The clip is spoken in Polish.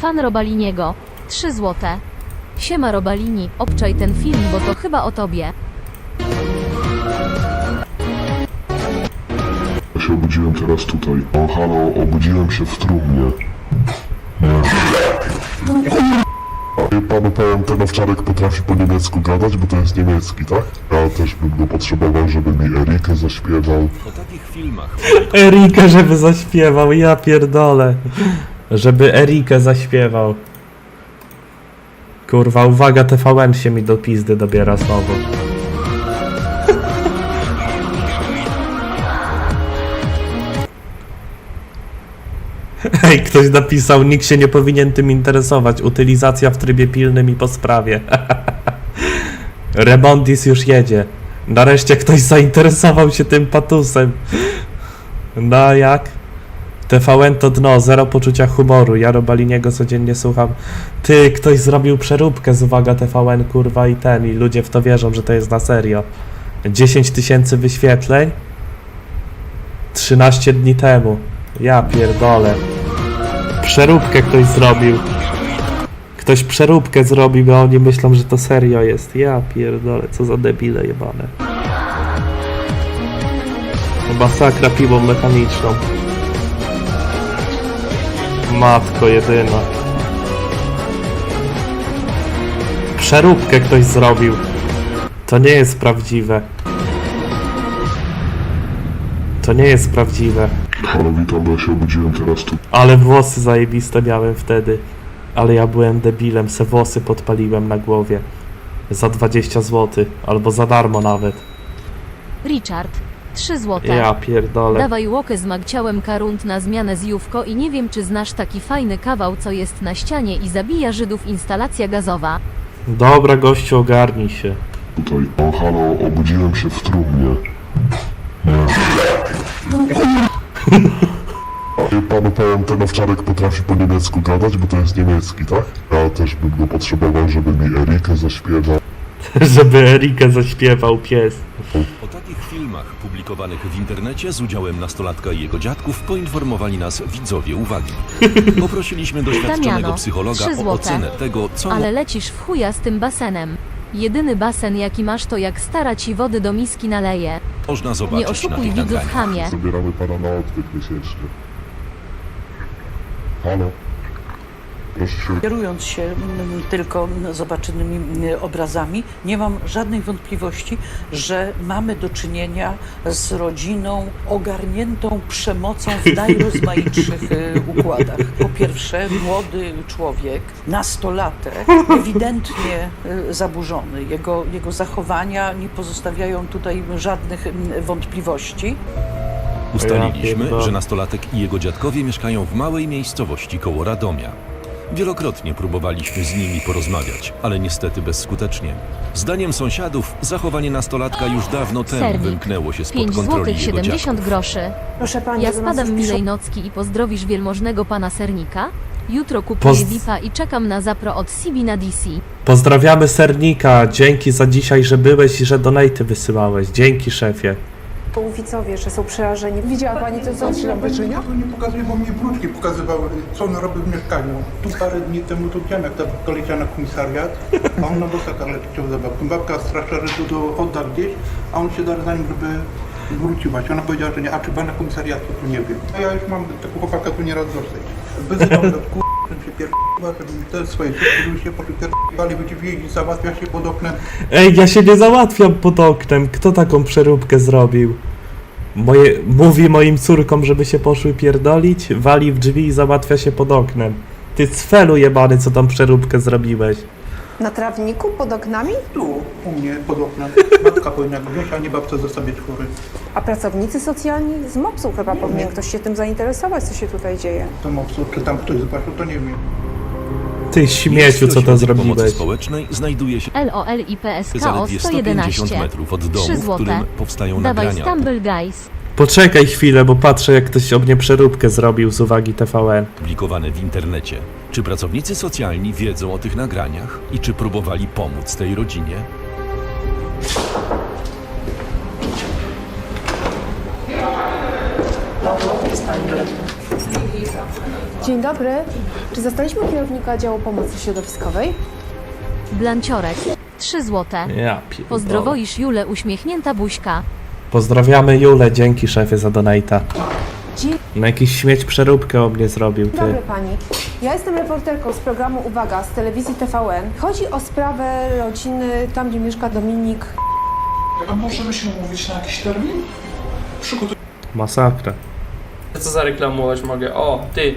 Fan Robaliniego. 3 złote. Siema Robalini, obczaj ten film, bo to chyba o tobie. Ja się obudziłem teraz tutaj. O, halo, obudziłem się w trumnie. Nie. Panu powiem, ten owczarek potrafi po niemiecku gadać, bo to jest niemiecki, tak? Ja też bym go potrzebował, żeby mi Erikę zaśpiewał. Po takich filmach Erikę, żeby zaśpiewał, ja pierdolę. Żeby Erikę zaśpiewał. Kurwa, uwaga, TVN się mi do pizdy dobiera znowu. Ej, ktoś napisał, nikt się nie powinien tym interesować. Utylizacja w trybie pilnym i po sprawie. Remontis już jedzie. Nareszcie ktoś zainteresował się tym patusem. No jak? TVN to dno, zero poczucia humoru. Ja Robaliniego codziennie słucham. Ty, ktoś zrobił przeróbkę z uwaga TVN, kurwa i ten, i ludzie w to wierzą, że to jest na serio. 10 tysięcy wyświetleń? 13 dni temu. Ja pierdolę. Przeróbkę ktoś zrobił. Ktoś przeróbkę zrobił, bo oni myślą, że to serio jest. Ja pierdolę, co za debile jebane. Masakra piłą mechaniczną. Matko jedyna. Przeróbkę ktoś zrobił. To nie jest prawdziwe. To nie jest prawdziwe. Halo, witam, bo ja się obudziłem teraz tu. Ale włosy zajebiste miałem wtedy. Ale ja byłem debilem, se włosy podpaliłem na głowie. Za 20 zł, albo za darmo nawet. Richard. 3 złote. Ja pierdolę. Dawaj łokę z magciałem karunt na zmianę z Jówko i nie wiem czy znasz taki fajny kawał co jest na ścianie i zabija Żydów instalacja gazowa. Dobra, gościu, ogarnij się. Tutaj. O, halo, obudziłem się w trumnie. Nie. Powiem, ten owczarek potrafi po niemiecku gadać, bo to jest niemiecki, tak? Ja też bym go potrzebował, żeby mi Erikę zaśpiewał. Żeby Erikę zaśpiewał pies. o takich filmach publikowanych w internecie z udziałem nastolatka i jego dziadków poinformowali nas widzowie uwagi. Poprosiliśmy doświadczonego Damiano, psychologa trzy o złote. ocenę tego, co Ale lecisz w chuja z tym basenem. Jedyny basen jaki masz to jak stara ci wody do miski naleje. można Nie zobaczyć na oszukuj tych widzów nagraniach. chamie. Zabieramy pana na odwyk miesięczny. Halo? Kierując się mm, tylko zobaczonymi mm, obrazami, nie mam żadnej wątpliwości, że mamy do czynienia z rodziną ogarniętą przemocą w najrozmaitszych y, układach. Po pierwsze, młody człowiek, nastolatek, ewidentnie y, zaburzony. Jego, jego zachowania nie pozostawiają tutaj żadnych mm, wątpliwości. Ustaliliśmy, że nastolatek i jego dziadkowie mieszkają w małej miejscowości koło Radomia. Wielokrotnie próbowaliśmy z nimi porozmawiać, ale niestety bezskutecznie. Zdaniem sąsiadów, zachowanie nastolatka już dawno temu Sernik. wymknęło się spod 5 kontroli złotych jego 70 dziadków. groszy. Proszę pani, Ja do nas spadam już milej nocki i pozdrowisz wielmożnego pana Sernika. Jutro kupuję Poz- VIPa i czekam na zapro od CB na DC. Pozdrawiamy Sernika. Dzięki za dzisiaj, że byłeś i że donaty wysyłałeś. Dzięki, szefie. Bo widzowie, że są przerażeni. Widziała pani to, co Co nam wyczynia? To nie pokazuje, bo mnie wróczki pokazywały, co on robi w mieszkaniu. Tu parę dni temu to widziałem, jak ta babka leciała na komisariat, a on na bosaka leciał za babką. Babka straszyła, że tu do odda gdzieś, a on się darł za nim, żeby wróciła. Ona powiedziała, że nie, a czy pana komisariatu, to nie wiem. A ja już mam tego chłopaka tu nieraz dosyć. Wyzywał do te się załatwia się pod oknem. Ej, ja się nie załatwiam pod oknem. Kto taką przeróbkę zrobił? Moje, mówi moim córkom, żeby się poszły pierdolić, wali w drzwi i załatwia się pod oknem. Ty cfelu jebany, co tam przeróbkę zrobiłeś. Na trawniku pod oknami? Tu, u mnie, pod oknem. Matka powinna go wziąć, a nie babce zostawiać chory. A pracownicy socjalni z MOPS-u chyba powinien ktoś się tym zainteresować, co się tutaj dzieje. To mopsu, czy tam ktoś zobaczył, to nie wiem. Ty śmieciu, co to Pomocy zrobiłeś. społecznej znajduje się LOL i PSKO zaledwie 150 111. metrów od 3 domu, w złote. którym powstają Dawaj nagrania. Stumble Guys. Poczekaj chwilę, bo patrzę, jak ktoś o mnie przeróbkę zrobił z uwagi TVN. publikowane w internecie. Czy pracownicy socjalni wiedzą o tych nagraniach i czy próbowali pomóc tej rodzinie? Dzień dobry. Czy zastaliśmy kierownika działu pomocy środowiskowej? Blanciorek. 3 złote. Ja pierdolę. Pozdrowoisz Julę uśmiechnięta buźka. Pozdrawiamy Julę, dzięki szefie za donata. Dzień No jakiś śmieć przeróbkę o mnie zrobił, ty. dobry pani. Ja jestem reporterką z programu Uwaga z telewizji TVN. Chodzi o sprawę rodziny tam, gdzie mieszka Dominik. A możemy się umówić na jakiś termin? Przygotuj Masakra. Co zareklamować mogę? O, ty,